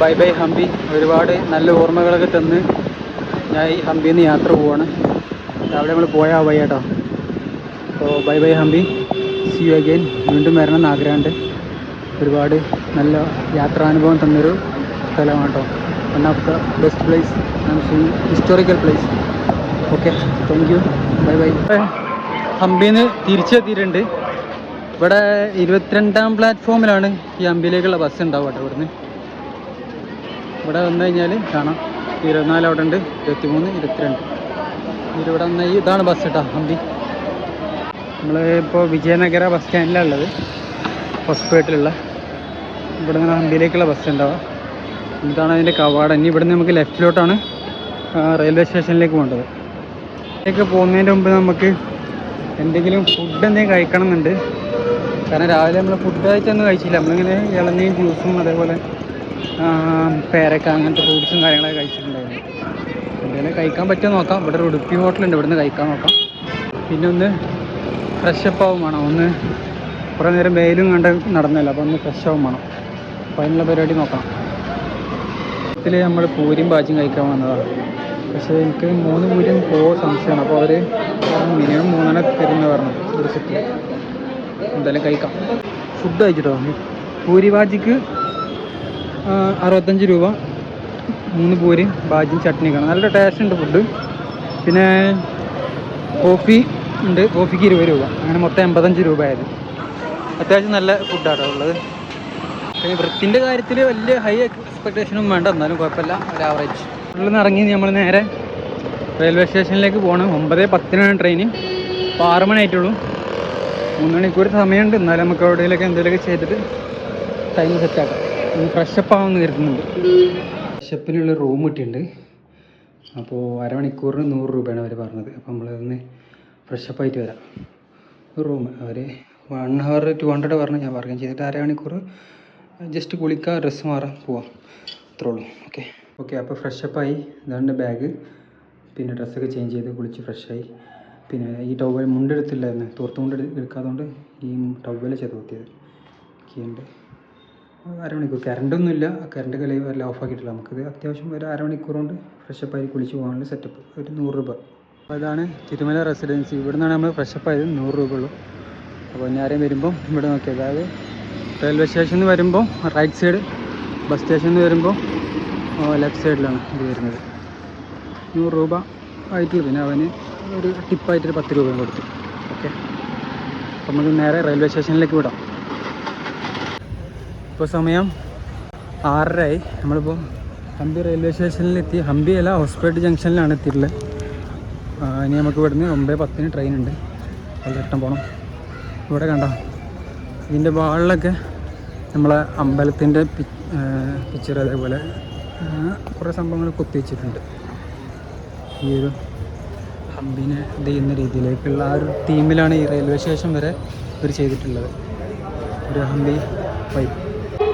ബൈ ബൈ ഹംപി. ഒരുപാട് നല്ല ഓർമ്മകളൊക്കെ തന്ന് ഞാൻ ഈ ഹംപിയിൽ നിന്ന് യാത്ര പോവാണ്. രാവിലെ നമ്മൾ പോയാൽ വൈ കേട്ടോ. അപ്പോൾ bye bye Hampi. See you again വീണ്ടും വരണം എന്ന് ആഗ്രഹമുണ്ട്. ഒരുപാട് നല്ല യാത്രാനുഭവം തന്നൊരു സ്ഥലമാണ് കേട്ടോ. One of the best place historical place okay thank you bye bye ഹംപിന്ന് തിരിച്ചെത്തിയിട്ടുണ്ട് ഇവിടെ ഇരുപത്തിരണ്ടാം പ്ലാറ്റ്ഫോമിലാണ് ഈ ഹംപിയിലേക്കുള്ള ബസ് ഉണ്ടാവുക കേട്ടോ ഇവിടുന്ന്. ഇവിടെ വന്നു കഴിഞ്ഞാൽ കാണാം. ഇരുപത്തിനാല് അവിടെ ഉണ്ട് ഇരുപത്തിമൂന്ന് ഇരുപത്തിരണ്ട്. ഇവിടെ വന്ന ഇതാണ് ബസ് കേട്ടോ ഹംപി നമ്മൾ ഇപ്പോൾ വിജയനഗര ബസ് സ്റ്റാൻഡിലാണ് ഉള്ളത്. ഹോസ്പിറ്റലുള്ള ഇവിടെ നിന്ന് ഹംപിയിലേക്കുള്ള ബസ് ഉണ്ടാവുക. ഇതാണ് അതിന്റെ കവാടം. ഇനി ഇവിടുന്ന് നമുക്ക് ലെഫ്റ്റിലോട്ടാണ് റെയിൽവേ സ്റ്റേഷനിലേക്ക് പോകേണ്ടത്. ഇതിലേക്ക് പോകുന്നതിന്റെ മുമ്പ് നമുക്ക് എന്തെങ്കിലും ഫുഡ് എന്തെങ്കിലും കഴിക്കണം എന്നുണ്ട് കാരണം രാവിലെ നമ്മൾ ഫുഡ് കഴിച്ചൊന്നും കഴിച്ചില്ല. നമ്മളിങ്ങനെ ഇളനീ ജ്യൂസും അതേപോലെ പേരക്ക അങ്ങനത്തെ ഫ്രൂട്ട്സും കാര്യങ്ങളൊക്കെ കഴിച്ചിട്ടുണ്ടായിരുന്നു. എന്തെങ്കിലും കഴിക്കാൻ പറ്റുമോ നോക്കാം. ഇവിടെ ഒരു ഉടുപ്പി ഹോട്ടലുണ്ട് ഇവിടുന്ന് കഴിക്കാൻ നോക്കാം. പിന്നെ ഒന്ന് ഫ്രഷ് അപ്പ് ആവും വേണം. ഒന്ന് കുറേ നേരം വെയിലും കണ്ട് നടന്നല്ലോ. അപ്പോൾ ഒന്ന് ഫ്രഷ് ആവും വേണം. അപ്പോൾ അതിനുള്ള പരിപാടി നോക്കണം ഇതിൽ നമ്മൾ പൂരിയും ബാജിയും കഴിക്കാൻ വന്നതാണ്. പക്ഷേ എനിക്ക് മൂന്ന് പൂജ്യം പോകാൻ സംശയമാണ്. അപ്പോൾ അവർ മിനിമം മൂന്നെണ്ണം തരുമെന്ന് പറഞ്ഞു ഒരു സെറ്റ് എന്തായാലും കഴിക്കാം. ഫുഡ് കഴിച്ചിട്ടോ? പൂരി ബാജിക്ക് അറുപത്തഞ്ച് രൂപ. മൂന്ന് പൂരി ബാജിയും ചട്നിക്കാണ് നല്ല ടേസ്റ്റ് ഉണ്ട് ഫുഡ് പിന്നെ കോഫി ഉണ്ട്. കോഫിക്ക് ഇരുപത് രൂപ. അങ്ങനെ മൊത്തം എൺപത്തഞ്ച് രൂപ ആയത്. അത്യാവശ്യം നല്ല ഫുഡാണ് ഉള്ളത്. പിന്നെ വൃത്തിന്റെ കാര്യത്തിൽ വലിയ ഹൈ എക്സ്പെക്ടേഷനും വേണ്ട. എന്നാലും കുഴപ്പമില്ല. ഒരു ആവറേജ് ഉള്ളിൽ നിന്ന് ഇറങ്ങി നമ്മൾ നേരെ റെയിൽവേ സ്റ്റേഷനിലേക്ക് പോകണം ഒമ്പത് പത്തിനാണ് ട്രെയിൻ അപ്പോൾ ആറ് മണി ആയിട്ടുള്ളൂ മൂന്ന് മണിക്കൂർ സമയമുണ്ട്. എന്നാലും നമുക്ക് എവിടെയെങ്കിലൊക്കെ എന്തെങ്കിലുമൊക്കെ ചെയ്തിട്ട് ടൈം സെറ്റ് സെറ്റാക്കാം ഒന്ന് ഫ്രഷപ്പ് ആവുമെന്ന് കരുതുന്നുണ്ട് ഫ്രഷപ്പിനുള്ള റൂം കിട്ടിയിട്ടുണ്ട്. അപ്പോൾ അരമണിക്കൂറിന് നൂറ് രൂപയാണ് അവർ പറഞ്ഞത്. അപ്പോൾ നമ്മളൊന്ന് ഫ്രഷപ്പ് ആയിട്ട് വരാം. റൂം അവർ വൺ ഹവർ ടു ഹൺഡ്രഡ് പറഞ്ഞു. ഞാൻ പറഞ്ഞു ചെയ്തിട്ട് അരമണിക്കൂർ ജസ്റ്റ് കുളിക്കുക ഡ്രസ്സ് മാറാം പോവാം. അത്രേ ഉള്ളൂ. ഓക്കെ ഓക്കെ അപ്പോൾ ഫ്രഷപ്പായി. ഇതാണ് ബാഗ്. പിന്നെ ഡ്രസ്സൊക്കെ ചേഞ്ച് ചെയ്ത് കുളിച്ച് ഫ്രഷായി. പിന്നെ ഈ ടവൽ മുണ്ടെടുത്തില്ലായിരുന്നു? തോർത്ത് മുണ്ട് എടു- എടുക്കാത്തതുകൊണ്ട് ഈ ടവൽ ചെയ്ത് കുത്തിയത്. കീണ്ട് അരമണിക്കൂർ. കറണ്ടൊന്നുമില്ല. കറണ്ട് കളി എല്ലാം ഓഫ് ആക്കിയിട്ടില്ല നമുക്കിത്. അത്യാവശ്യം ഒരു അരമണിക്കൂർ കൊണ്ട് ഫ്രഷപ്പായി കുളിച്ച് പോകാനുള്ള സെറ്റപ്പ്. ഒരു നൂറ് രൂപ. അപ്പോൾ അതാണ് തിരുമല റെസിഡൻസി. ഇവിടെ നിന്നാണ് നമ്മൾ ഫ്രഷപ്പ് ആയത് നൂറ് രൂപ ഉള്ളൂ. അപ്പോൾ ഇനി ആരെയും വരുമ്പോൾ ഇവിടെ നോക്കിയത് അതായത് റെയിൽവേ സ്റ്റേഷനിൽ വരുമ്പോൾ റൈറ്റ് സൈഡ് ബസ് സ്റ്റേഷനിൽ വരുമ്പോൾ ലെഫ്റ്റ് സൈഡിലാണ് ഇത് വരുന്നത്. നൂറ് രൂപ ആയിട്ടുള്ളൂ പിന്നെ അവന് ഒരു ടിപ്പായിട്ടൊരു പത്ത് രൂപയും കൊടുത്തു. ഓക്കെ അപ്പം നമുക്ക് നേരെ റെയിൽവേ സ്റ്റേഷനിലേക്ക് വിടാം. ഇപ്പോൾ സമയം ആറരയായി. നമ്മളിപ്പോൾ ഹംപി റെയിൽവേ സ്റ്റേഷനിലെത്തി ഹംപി അല്ല ഹോസ്പേട്ട് ജംഗ്ഷനിലാണ് എത്തിയിട്ടുള്ളത്. ഇനി നമുക്ക് ഇവിടുന്ന് ഒമ്പത് പത്തിന് ട്രെയിൻ ഉണ്ട്. അത് ഘട്ടം പോകണം ഇവിടെ കണ്ടോ? ഇതിന്റെ വാളിലൊക്കെ നമ്മളെ അമ്പലത്തിന്റെ പിക്ചർ അതേപോലെ കുറേ സംഭവങ്ങൾ കൊത്തി വെച്ചിട്ടുണ്ട് ഈ ഒരു ഹമ്പിനെ ഇത് ചെയ്യുന്ന രീതിയിലേക്കുള്ള ആ ഒരു തീമിലാണ് ഈ റെയിൽവേ സ്റ്റേഷൻ വരെ ഇവർ ചെയ്തിട്ടുള്ളത്. ഒരു ഹമ്പി പൈപ്പ്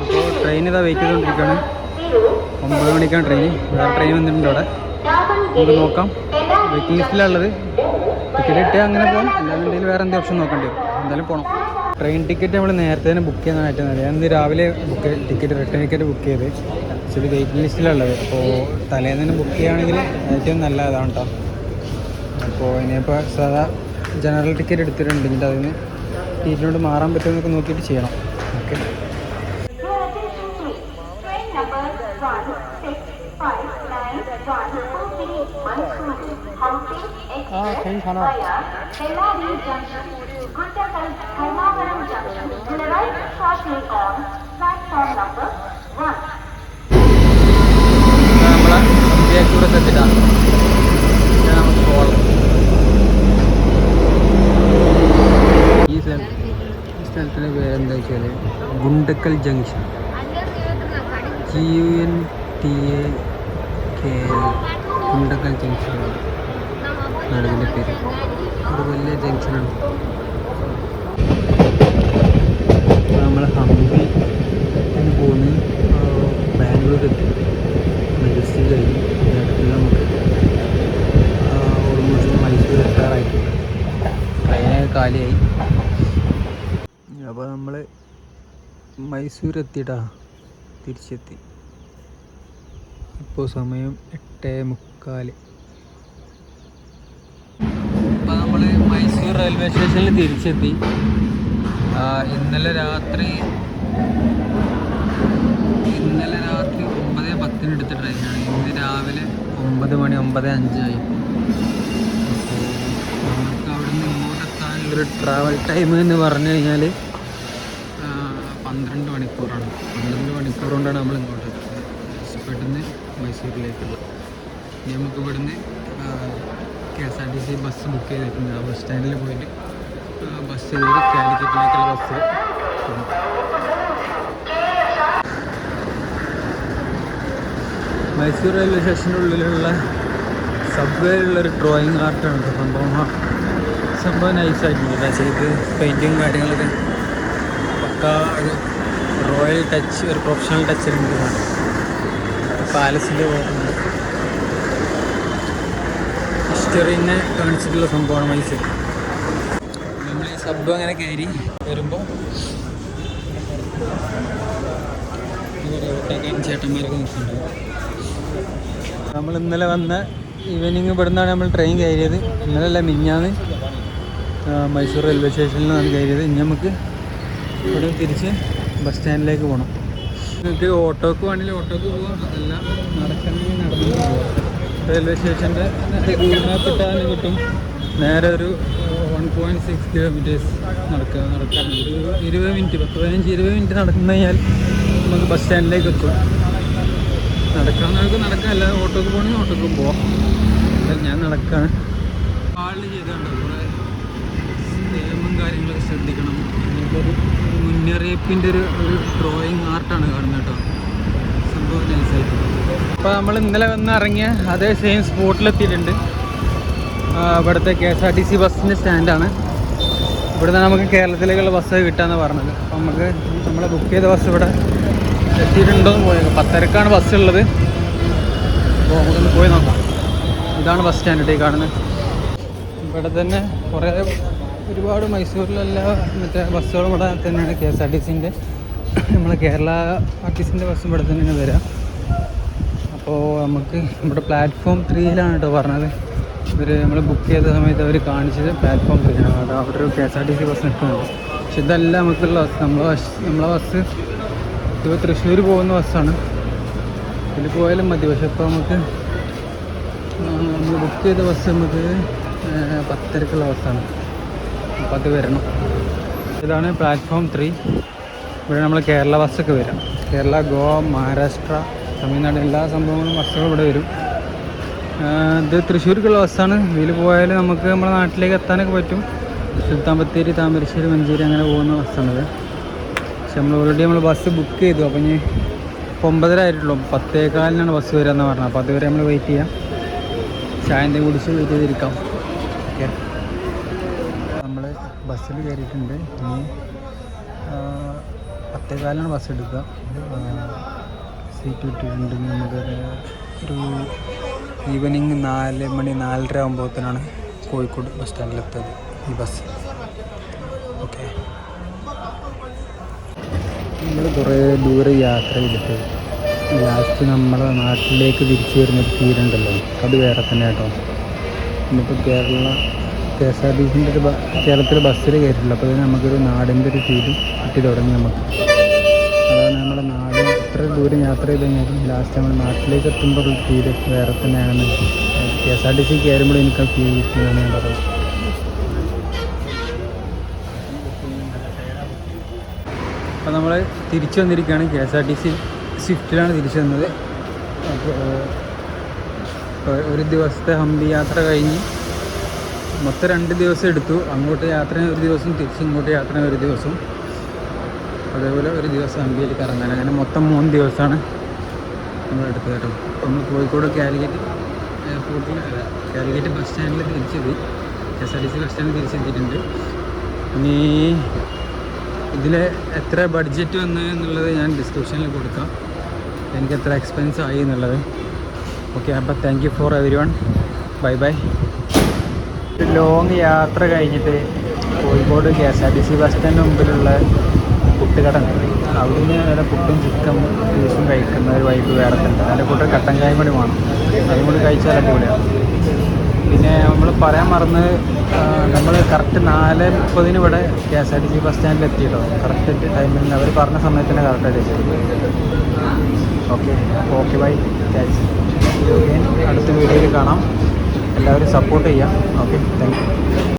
അപ്പോൾ ട്രെയിൻ ഇതാ വെയിറ്റ് ചെയ്തുകൊണ്ടിരിക്കുകയാണ് ഒമ്പത് മണിക്കാണ് ട്രെയിൻ വേറെ ട്രെയിൻ വന്നിട്ടുണ്ട് അവിടെ. നമുക്ക് നോക്കാം. വെയിറ്റിംഗ് ലിസ്റ്റിലുള്ളത് ടിക്കറ്റ് കിട്ടിയാൽ അങ്ങനെ പോകാം അല്ലാന്നുണ്ടെങ്കിൽ വേറെ എന്തെങ്കിലും ഓപ്ഷൻ നോക്കേണ്ടി വരും. എന്തായാലും പോകണം ട്രെയിൻ ടിക്കറ്റ് നമ്മൾ നേരത്തെ തന്നെ ബുക്ക് ഏറ്റവും നല്ലത്. ഞാൻ ഇന്ന് രാവിലെ book ticket return ticket book ചെയ്ത് ആക്ച്വലി വെയിറ്റ് ലിസ്റ്റിലുള്ളത് അപ്പോൾ തലേന്ന് ബുക്ക് ചെയ്യുകയാണെങ്കിൽ ഏറ്റവും നല്ല അതാണ് കേട്ടോ അപ്പോൾ ഇനിയിപ്പോൾ സാധാ ജനറൽ ടിക്കറ്റ് എടുത്തിട്ടുണ്ട്. എന്നിട്ട് അതിന് സീറ്റിനോട് മാറാൻ പറ്റുമെന്നൊക്കെ നോക്കിയിട്ട് ചെയ്യണം. ഓക്കെ ആ സൈൻ ഖാനോ Junction will arrive shortly on platform number 1. ഇതാണ് നമുക്ക് പോകണം ഈ ഈ സ്ഥലത്തിന്റെ പേരെന്താ വെച്ചാൽ Guntakal junction. G U N T A K Guntakal junction ഇതിന്റെ പേര്. ഒരു വലിയ ജംഗ്ഷനാണ്. നമ്മൾ ഹംപി എന്ന് പോകുന്നു ബാംഗ്ലൂർ എത്തി മെജസ്റ്റിക് കഴിഞ്ഞു ഇതിന്റെ അടുത്ത് നമുക്ക് ഓൾമോസ്റ്റ് മൈസൂർ എത്താറായിട്ടുണ്ട് ട്രെയിനൊക്കെ കാലിയായി അപ്പോൾ നമ്മൾ മൈസൂർ എത്തിടാ തിരിച്ചെത്തി. ഇപ്പോൾ സമയം എട്ട് മുക്കാൽ അപ്പോൾ നമ്മൾ മൈസൂർ റെയിൽവേ സ്റ്റേഷനിൽ തിരിച്ചെത്തി. ഇന്നലെ രാത്രി ഇന്നലെ രാത്രി ഒമ്പത് പത്തിന് എടുത്ത ട്രെയിനാണ്. ഇന്ന് രാവിലെ ഒമ്പത് മണി ഒമ്പത് അഞ്ചായി നമുക്ക് അവിടെ നിന്ന് ഇങ്ങോട്ട് എത്താനുള്ളൊരു ട്രാവൽ ടൈം എന്ന് പറഞ്ഞു കഴിഞ്ഞാൽ പന്ത്രണ്ട് മണിക്കൂറാണ്. പന്ത്രണ്ട് മണിക്കൂർ കൊണ്ടാണ് നമ്മൾ ഇങ്ങോട്ട് എത്തുന്നത്. പെട്ടെന്ന് മൈസൂരിലേക്കുള്ള ഇനി നമുക്ക് ഇവിടുന്ന് K S R T C bus book ചെയ്തിട്ടുണ്ട്. ആ ബസ് സ്റ്റാൻഡിൽ പോയിട്ട് ബസ് കയറി കാലിക്കറ്റിലേക്കുള്ള ബസ് മൈസൂർ റെയിൽവേ സ്റ്റേഷന്റെ ഉള്ളിലുള്ള സബ്വേയിലുള്ളൊരു ഡ്രോയിങ് ആർട്ടാണ് സംഭവം സംഭവം നൈസായിട്ടുണ്ട് ചെയ്ത് പെയിന്റിങ് കാര്യങ്ങളൊക്കെ പക്ക ഒരു റോയൽ ടച്ച് ഒരു പ്രൊഫഷണൽ ടച്ച് ഉണ്ട് പാലസിന്റെ പോകുന്നത് ഹിസ്റ്ററിനെ കാണിച്ചിട്ടുള്ള സംഭവമാണ് മൈസൂർ നമ്മൾ ഈ സബ് അങ്ങനെ കയറി വരുമ്പോൾ ചേട്ടന്മാർക്ക് നമ്മൾ ഇന്നലെ വന്ന ഈവനിങ് ഇവിടെ നിന്നാണ് നമ്മൾ ട്രെയിൻ കയറിയത്. ഇന്നലെ അല്ല മിഞ്ഞാന്ന് മൈസൂർ റെയിൽവേ സ്റ്റേഷനിൽ നിന്നാണ് കയറിയത്. ഇനി നമുക്ക് ഇവിടെ തിരിച്ച് ബസ് സ്റ്റാൻഡിലേക്ക് പോകണം നിങ്ങൾക്ക് ഓട്ടോക്ക് വേണമെങ്കിൽ ഓട്ടോക്ക് പോകാം അതല്ല നടക്കണമെങ്കിൽ നടന്നു റെയിൽവേ സ്റ്റേഷന്റെ ഗൂഗിൾ മാപ്പ് കിട്ടും. നേരെ ഒരു വൺ പോയിന്റ് സിക്സ് കിലോമീറ്റേഴ്സ് നടക്കുക നടക്കാൻ ഇരുപത് മിനിറ്റ് പത്ത് പതിനഞ്ച് ഇരുപത് മിനിറ്റ് നടക്കുന്ന കഴിഞ്ഞാൽ നമുക്ക് ബസ് സ്റ്റാൻഡിലേക്ക് എത്തും. നടക്കാവുന്നവർക്ക് നടക്കാം. അല്ലാതെ ഓട്ടോക്ക് പോകണമെങ്കിൽ ഓട്ടോക്ക് പോവാം. ഞാൻ നടക്കാണ്. ആളിൽ ചെയ്തുകൊണ്ട് നിയമം കാര്യങ്ങളൊക്കെ ശ്രദ്ധിക്കണം. അങ്ങനത്തെ ഒരു മുന്നറിയിപ്പിന്റെ ഒരു ഒരു ഡ്രോയിങ് ആർട്ടാണ് കാണുന്നത് കേട്ടോ. സംഭവം നൈസായിട്ട് അപ്പോൾ നമ്മൾ ഇന്നലെ വന്ന് ഇറങ്ങിയ അതേ സെയിം സ്പോട്ടിലെത്തിയിട്ടുണ്ട് ഇവിടുത്തെ K S R T C ബസ്സിന്റെ സ്റ്റാൻഡാണ് ഇവിടുന്ന് നമുക്ക് കേരളത്തിലേക്കുള്ള ബസ് കിട്ടാന്ന് പറഞ്ഞത്. അപ്പം നമുക്ക് നമ്മൾ ബുക്ക് ചെയ്ത ബസ് ഇവിടെ എത്തിയിട്ടുണ്ടോ എന്ന് പോയത് പത്തരക്കാണ് ബസ് ഉള്ളത്. അപ്പോൾ നമുക്കൊന്ന് പോയി നോക്കാം. ഇതാണ് ബസ് സ്റ്റാൻഡ് കാണുന്നത്. ഇവിടെ തന്നെ കുറേ ഒരുപാട് മൈസൂരിലെല്ലാ മറ്റേ ബസ്സുകളും ഇവിടെ തന്നെയാണ് കെ എസ് ആർ ടി സിന്റെ. നമ്മളെ കേരള ആർ ടി സിന്റെ ബസ്സും ഇവിടെ തന്നെയാണ് വരിക. അപ്പോൾ നമുക്ക് നമ്മുടെ പ്ലാറ്റ്ഫോം ത്രീയിലാണ് കേട്ടോ പറഞ്ഞത്. ഇവർ നമ്മൾ ബുക്ക് ചെയ്ത സമയത്ത് അവർ കാണിച്ചത് പ്ലാറ്റ്ഫോം ത്രീയാണ് അത് അവിടെ ഒരു K S R T C bus നിൽക്കുന്നുണ്ട്. പക്ഷെ ഇതല്ല നമുക്കുള്ള ബസ്. നമ്മളെ ബസ് നമ്മളെ ബസ് ഇപ്പോൾ തൃശ്ശൂർ പോകുന്ന ബസ്സാണ്. ഇതിൽ പോയാലും മതി. പക്ഷെ ഇപ്പോൾ നമുക്ക് നമ്മൾ ബുക്ക് ചെയ്ത ബസ് നമുക്ക് പത്തരക്കുള്ള ബസ്സാണ്. അപ്പോൾ അത് വരണം ഇതാണ് പ്ലാറ്റ്ഫോം ത്രീ ഇവിടെ നമ്മൾ കേരള ബസ്സൊക്കെ വരാം. കേരള ഗോവ മഹാരാഷ്ട്ര തമിഴ്നാട് എല്ലാ സംഭവങ്ങളും ബസ്സുകളും ഇവിടെ വരും. ഇത് തൃശ്ശൂർക്കുള്ള ബസ്സാണ് ഇതിൽ പോയാൽ നമുക്ക് നമ്മുടെ നാട്ടിലേക്ക് എത്താനൊക്കെ പറ്റും. സുൽത്താൻ ബത്തേരി താമരശ്ശേരി മഞ്ചേരി അങ്ങനെ പോകുന്ന ബസ്സാണിത് പക്ഷെ നമ്മൾ ഓൾറെഡി നമ്മൾ ബസ് ബുക്ക് ചെയ്തു. അപ്പം ഇനി ഒമ്പതര ആയിട്ടുള്ളൂ. പത്തേകാലിനാണ് ബസ് വരാമെന്ന് പറഞ്ഞത്. അപ്പോൾ അതുവരെ നമ്മൾ വെയിറ്റ് ചെയ്യാം. ചായ എന്തെങ്കിലും കുടിച്ച് വെയിറ്റ് ചെയ്തിരിക്കാം ഓക്കെ നമ്മൾ ബസ്സിൽ കയറിയിട്ടുണ്ട്. ഇനി പത്തേകാലാണ് ബസ് എടുക്കുക. സീറ്റ് കിട്ടിയിട്ടുണ്ട്. നമുക്ക് ഒരു ഈവനിങ് നാല് മണി നാലര ആകുമ്പോഴത്തേനാണ് കോഴിക്കോട് ബസ് സ്റ്റാൻഡിലെത്തത് ഈ ബസ് ഓക്കെ നമ്മൾ കുറേ ദൂരെ യാത്ര ചെയ്തിട്ട് ലാസ്റ്റ് നമ്മളെ നാട്ടിലേക്ക് തിരിച്ചു വരുന്നൊരു തീരുണ്ടല്ലോ അത് വേറെ തന്നെ കേട്ടോ നമുക്ക് Kerala K S R T സിന്റെ ഒരു കേരളത്തിൽ ബസ്സിൽ കയറ്റില്ല അപ്പോൾ തന്നെ നമുക്കൊരു നാടിന്റെ ഒരു ഫീൽ കിട്ടി തുടങ്ങി നമുക്ക്. അതാണ് നമ്മുടെ നാട് എത്ര ദൂരം യാത്ര ചെയ്ത് കഴിഞ്ഞാലും ലാസ്റ്റ് നമ്മൾ നാട്ടിലേക്ക് എത്തുമ്പോൾ ഒരു ഫീൽ വേറെ തന്നെയാണ് K S R T C കയറുമ്പോൾ എനിക്ക് ആ ഫീൽ കിട്ടിയെന്നാണ് ഞാൻ പറയുന്നത്. അപ്പോൾ നമ്മൾ തിരിച്ചു വന്നിരിക്കുകയാണ്. K S R T C സ്വിഫ്റ്റിലാണ് തിരിച്ചു വന്നത്. അപ്പോൾ ഒരു ദിവസത്തെ ഹംപി യാത്ര കഴിഞ്ഞ് മൊത്തം രണ്ട് ദിവസം എടുത്തു. അങ്ങോട്ട് യാത്ര ഒരു ദിവസം തിരിച്ച് ഇങ്ങോട്ട് യാത്ര ഒരു ദിവസം. അതേപോലെ ഒരു ദിവസം ഹംപിയിൽ കറങ്ങാൻ അങ്ങനെ മൊത്തം മൂന്ന് ദിവസമാണ് നമ്മൾ എടുത്തത് കേട്ടോ. നമ്മൾ കോഴിക്കോട് കാലിക്കറ്റ് എയർപോർട്ടിൽ കാലിക്കറ്റ് ബസ് സ്റ്റാൻഡിൽ തിരിച്ചെത്തി. K S R T C bus സ്റ്റാൻഡിൽ തിരിച്ചെത്തിയിട്ടുണ്ട്. ഇനി ഇതിൽ എത്ര ബഡ്ജറ്റ് വന്നു എന്നുള്ളത് ഞാൻ ഡിസ്ക്രിപ്ഷനിൽ കൊടുക്കാം. എനിക്ക് എത്ര എക്സ്പെൻസ് ആയി എന്നുള്ളത്. ഓക്കെ അപ്പോൾ thank you for everyone bye bye long യാത്ര കഴിഞ്ഞിട്ട് Kozhikode K S R T C bus സ്റ്റാൻഡിന് മുമ്പിലുള്ള പുട്ടുകട ഉണ്ട് അവിടുന്ന് നല്ല പുട്ടും ചിക്കൻ ജ്യൂസും കഴിക്കുന്ന ഒരു വൈബ് വേറെ തന്നെ അതിന്റെ കൂട്ടർ കട്ടൻ ചായ കൂടി വേണം. അതും കൂടി കഴിച്ചാൽ അടിപൊളിയാണ്. പിന്നെ നമ്മൾ പറയാൻ മറന്ന് നമ്മൾ കറക്റ്റ് നാല് മുപ്പതിന് ഇവിടെ K S R T C bus സ്റ്റാൻഡിൽ എത്തിയിട്ടോ? കറക്റ്റ് ടൈമിൽ അവർ പറഞ്ഞ സമയത്തിന് കറക്റ്റായിട്ട് എത്തിയത്. ഓക്കെ ഓക്കെ ബൈ അടുത്ത വീഡിയോയിൽ കാണാം. എല്ലാവരും സപ്പോർട്ട് ചെയ്യാം. Okay thank